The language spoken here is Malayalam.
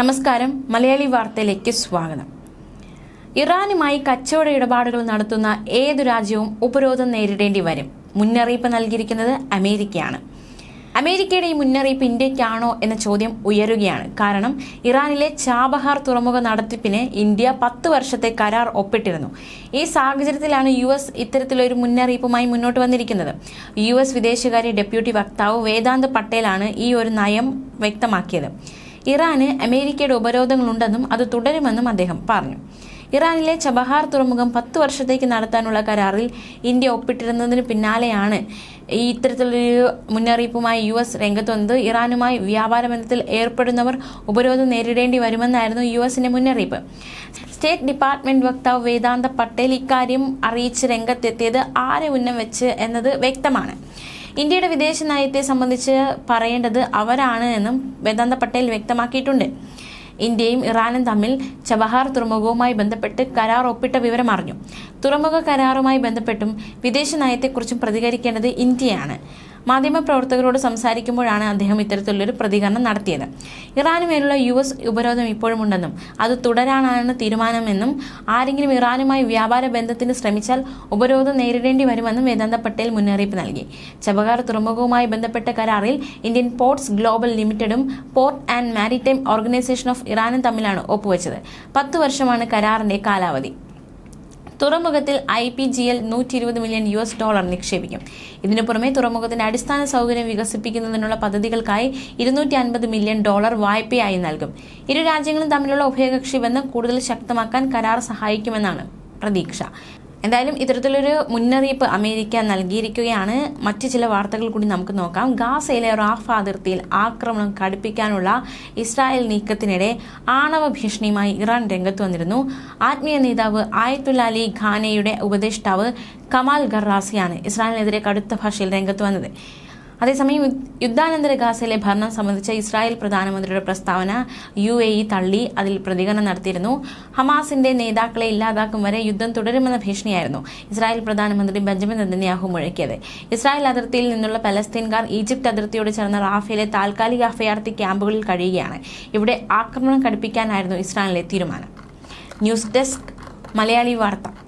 നമസ്കാരം. മലയാളി വാർത്തയിലേക്ക് സ്വാഗതം. ഇറാനുമായി കച്ചവട ഇടപാടുകൾ നടത്തുന്ന ഏതു രാജ്യവും ഉപരോധം നേരിടേണ്ടി വരും. മുന്നറിയിപ്പ് നൽകിയിരിക്കുന്നത് അമേരിക്കയാണ്. അമേരിക്കയുടെ ഈ മുന്നറിയിപ്പ് ഇന്ത്യക്കാണോ എന്ന ചോദ്യം ഉയരുകയാണ്. കാരണം ഇറാനിലെ ചാബഹാർ തുറമുഖ നടത്തിപ്പിന് ഇന്ത്യ പത്ത് വർഷത്തെ കരാർ ഒപ്പിട്ടിരുന്നു. ഈ സാഹചര്യത്തിലാണ് യു എസ് ഇത്തരത്തിലൊരു മുന്നറിയിപ്പുമായി മുന്നോട്ട് വന്നിരിക്കുന്നത്. യു എസ് വിദേശകാര്യ ഡെപ്യൂട്ടി വക്താവ് വേദാന്ത് പട്ടേലാണ് ഈ ഒരു നയം വ്യക്തമാക്കിയത്. ഇറാന് അമേരിക്കയുടെ ഉപരോധങ്ങളുണ്ടെന്നും അത് തുടരുമെന്നും അദ്ദേഹം പറഞ്ഞു. ഇറാനിലെ ചബഹാർ തുറമുഖം പത്ത് വർഷത്തേക്ക് നടത്താനുള്ള കരാറിൽ ഇന്ത്യ ഒപ്പിട്ടിരുന്നതിന് പിന്നാലെയാണ് ഈ ഇത്തരത്തിലൊരു മുന്നറിയിപ്പുമായി യു എസ് രംഗത്ത് വന്നത് ഇറാനുമായി വ്യാപാര ബന്ധത്തിൽ ഏർപ്പെടുന്നവർ ഉപരോധം നേരിടേണ്ടി വരുമെന്നായിരുന്നു യു എസിന്റെ മുന്നറിയിപ്പ്. സ്റ്റേറ്റ് ഡിപ്പാർട്ട്മെന്റ് വക്താവ് വേദാന്ത പട്ടേൽ ഇക്കാര്യം അറിയിച്ച് രംഗത്തെത്തിയത് ആരെ ഉന്നം വെച്ച് എന്നത് വ്യക്തമാണ്. ഇന്ത്യയുടെ വിദേശ നയത്തെ സംബന്ധിച്ച് പറയേണ്ടത് അവരാണ് എന്നും വേദാന്ത പട്ടേൽ വ്യക്തമാക്കിയിട്ടുണ്ട്. ഇന്ത്യയും ഇറാനും തമ്മിൽ ചബഹാർ തുറമുഖവുമായി ബന്ധപ്പെട്ട് കരാർ ഒപ്പിട്ട വിവരം അറിഞ്ഞു. തുറമുഖ കരാറുമായി ബന്ധപ്പെട്ടും വിദേശ നയത്തെക്കുറിച്ചും പ്രതികരിക്കേണ്ടത് ഇന്ത്യയാണ്. മാധ്യമപ്രവർത്തകരോട് സംസാരിക്കുമ്പോഴാണ് അദ്ദേഹം ഇത്തരത്തിലുള്ളൊരു പ്രതികരണം നടത്തിയത്. ഇറാനുമേലുള്ള യു എസ് ഉപരോധം ഇപ്പോഴും ഉണ്ടെന്നും അത് തുടരാനാണ് തീരുമാനമെന്നും ആരെങ്കിലും ഇറാനുമായി വ്യാപാര ബന്ധത്തിന് ശ്രമിച്ചാൽ ഉപരോധം നേരിടേണ്ടി വരുമെന്നും വേദാന്ത പട്ടേൽ മുന്നറിയിപ്പ് നൽകി. ചബഹാർ തുറമുഖവുമായി ബന്ധപ്പെട്ട കരാറിൽ Indian ports global ലിമിറ്റഡും port and maritime organisation of ഇറാനും തമ്മിലാണ് ഒപ്പുവെച്ചത്. പത്ത് വർഷമാണ് കരാറിന്റെ കാലാവധി. തുറമുഖത്തിൽ ഐ പി ജി എൽ നൂറ്റി ഇരുപത് മില്യൺ യു എസ് ഡോളർ നിക്ഷേപിക്കും. ഇതിനു പുറമെ തുറമുഖത്തിന്റെ അടിസ്ഥാന സൗകര്യം വികസിപ്പിക്കുന്നതിനുള്ള പദ്ധതികൾക്കായി ഇരുന്നൂറ്റി അൻപത് മില്യൺ ഡോളർ വായ്പയായി നൽകും. ഇരു രാജ്യങ്ങളും തമ്മിലുള്ള ഉഭയകക്ഷി ബന്ധം കൂടുതൽ ശക്തമാക്കാൻ കരാർ സഹായിക്കുമെന്നാണ് പ്രതീക്ഷ. എന്തായാലും ഇത്തരത്തിലൊരു മുന്നറിയിപ്പ് അമേരിക്ക നൽകിയിരിക്കുകയാണ്. മറ്റ് ചില വാർത്തകൾ കൂടി നമുക്ക് നോക്കാം. ഗാസയിലെ റാഫ് അതിർത്തിയിൽ ആക്രമണം കടുപ്പിക്കാനുള്ള ഇസ്രായേൽ നീക്കത്തിനിടെ ആണവ ഭീഷണിയുമായി ഇറാൻ രംഗത്ത് വന്നിരുന്നു. ആത്മീയ നേതാവ് ആയത്തുലാലി ഖാനയുടെ ഉപദേഷ്ടാവ് കമാൽ ഗർറാസിയാണ് ഇസ്രായേലിനെതിരെ കടുത്ത ഭാഷയിൽ രംഗത്ത് വന്നത്. അതേസമയം യുദ്ധാനന്തര ഗാസയിലെ ഭരണം സംബന്ധിച്ച ഇസ്രായേൽ പ്രധാനമന്ത്രിയുടെ പ്രസ്താവന യു എ ഇ തള്ളി അതിൽ പ്രതികരണം നടത്തിയിരുന്നു. ഹമാസിന്റെ നേതാക്കളെ ഇല്ലാതാക്കും വരെ യുദ്ധം തുടരുമെന്ന ഭീഷണിയായിരുന്നു ഇസ്രായേൽ പ്രധാനമന്ത്രി ബെഞ്ചമിൻ നെതന്യാഹു മുഴക്കിയത്. ഇസ്രായേൽ അതിർത്തിയിൽ നിന്നുള്ള പലസ്തീൻകാർ ഈജിപ്ത് അതിർത്തിയോട് ചേർന്ന റാഫയിലെ താൽക്കാലിക അഭയാർത്ഥി ക്യാമ്പുകളിൽ കഴിയുകയാണ്. ഇവിടെ ആക്രമണം കടുപ്പിക്കാനായിരുന്നു ഇസ്രായേലിലെ തീരുമാനം. ന്യൂസ് ഡെസ്ക് മലയാളി വാർത്ത.